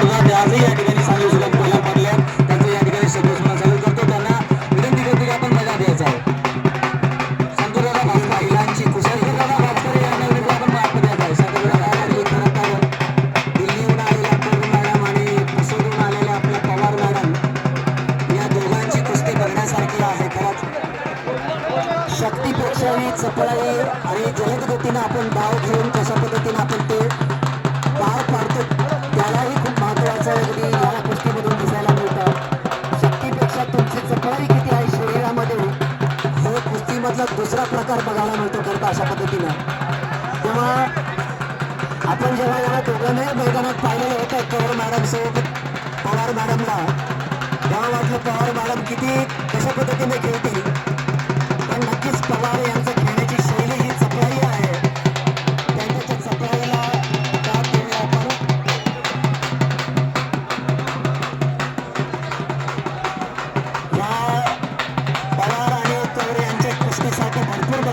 खेळाडूंना आजही या ठिकाणी सांगू सुद्धा पहिला त्यांचं या ठिकाणी शब्दस्मरण चालू करतो. त्यांना विनंती करतो की आपण मजा द्यायचा आहे. संतोषदादा भास्कर महिलांची कुशलदादा भास्कर यांना विनंती आपण द्यायचा आहे. संतोषदादा दिल्लीहून आलेल्या पवार मॅडम आणि आलेल्या आपल्या पवार मॅडम. या दोघांची कुस्ती करण्यासारखी आहे. खरंच शक्तीपेक्षा चपळाई आणि जलद गतीनं आपण धाव घेऊन कशा पद्धतीने कुस्तीमधला दुसरा प्रकार बघायला मिळतो करता अशा पद्धतीनं. तेव्हा आपण जेव्हा जेव्हा दोघांनाही मैदानात पाहिलेलं होतं पवार मॅडम सोबत पवार मॅडमला तेव्हा वाटलं पवार मॅडम किती कशा पद्धतीने खेळतील.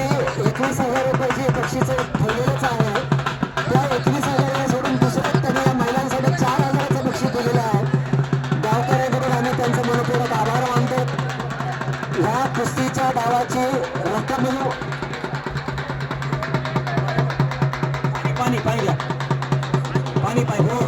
एकवीस हजार रुपये जे बक्षीस आहे त्या एकवीस हजाराला सोडून दुसरं त्यांनी या महिलांसाठी चार हजाराचं बक्षीस दिलेलं आहे. गावकऱ्यांकडून आम्ही त्यांचा मनपूर्वक आभार मानतो. ह्या कुस्तीच्या डावाची रक्कम पाणी पाहिजे पाणी पाहिजे